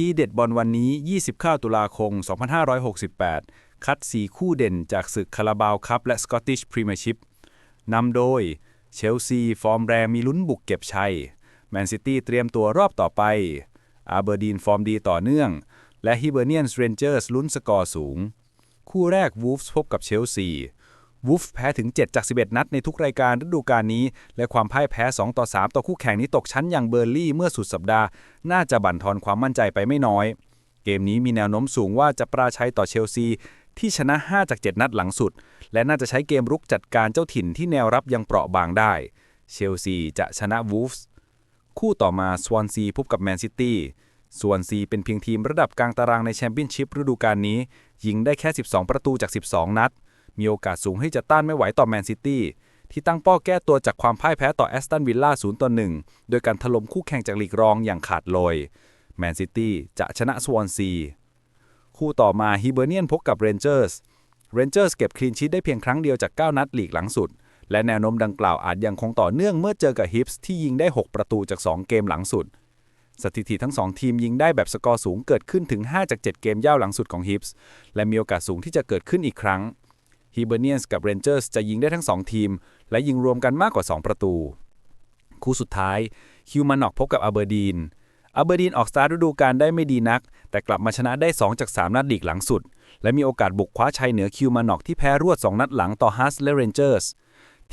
ที่เด็ดบอลวันนี้ 29 ตุลาคม 2568 คัด 4 คู่เด่นจากศึกคาราบาวคัพและสกอตติชพรีเมียร์ชิพนำโดย เชลซี ฟอร์มแรงมีลุ้นบุกเก็บชัย แมนซิตี้เตรียมตัวรอบต่อไป อาเบอร์ดีนฟอร์มดีต่อเนื่อง และฮิเบอร์เนียนส์เรนเจอร์สลุ้นสกอร์สูง คู่แรกวูฟส์พบกับเชลซี วูฟแพ้ถึง 7 จาก 11 นัดในทุกรายการฤดูกาลนี้ และความพ่ายแพ้ 2 ต่อ 3 ต่อคู่แข่งนี้ตกชั้นอย่างเบอร์ลี่เมื่อสุดสัปดาห์ น่าจะบั่นทอนความมั่นใจไปไม่น้อย เกมนี้มีแนวโน้มสูงว่าจะปราชัยต่อเชลซี ที่ชนะ 5 จาก 7 นัดหลังสุด และน่าจะใช้เกมรุกจัดการเจ้าถิ่นที่แนวรับยังเปราะบางได้ เชลซีจะชนะวูฟส์คู่ต่อมาสวอนซีพบกับแมนซิตี้สวอนซีเป็นเพียงทีมระดับกลางตารางในแชมเปี้ยนชิพฤดูกาลนี้ ยิงได้แค่ 12 ประตูจาก 12 นัด มีโอกาสสูงให้จะต้านไม่ไหวต่อแมนซิตี้ที่ตั้งเป้าแก้ตัวจากความพ่ายแพ้ต่อแอสตันวิลล่า0ต่อ1โดยการถล่มคู่แข่งจากลีกรองอย่างขาดลอยแมนซิตี้จะชนะสวอนซี คู่ต่อมาฮิเบอร์เนียนพบกับเรนเจอร์สเรนเจอร์สเก็บคลีนชีตได้เพียงครั้งเดียวจาก 9 นัดลีกหลังสุด และแนวโน้มดังกล่าวอาจยังคงต่อเนื่องเมื่อเจอกับฮิปส์ที่ยิงได้ 6 ประตูจาก 2 เกมหลังสุด สถิติทั้ง 2 ทีมยิงได้แบบสกอร์สูงเกิดขึ้นถึง 5 จาก 7 เกมย่าวหลังสุดของฮิปส์และมีโอกาสสูงที่จะเกิดขึ้นอีกครั้ง ฮิเบอร์เนียนส์กับเรนเจอร์สจะยิงได้ทั้ง 2 ทีม และยิงรวมกันมากกว่า 2 ประตู คู่สุดท้ายฮิวมานอกพบกับอาเบอร์ดีนอาเบอร์ดีนออกสตาร์ทฤดูกาลได้ไม่ดีนัก แต่กลับมาชนะได้ 2 จาก 3 นัดลีกหลังสุด และมีโอกาสบุกคว้าชัยเหนือคิวมานอกที่แพ้รวด 2 นัดหลังต่อฮัสและเรนเจอร์ส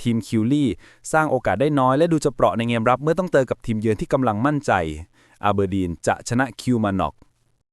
ทีมคิวลี่สร้างโอกาสได้น้อยและดูจะเปราะในเกมรับเมื่อต้องเจอกับทีมเยือนที่กำลังมั่นใจอาเบอร์ดีนจะชนะคิวมานอก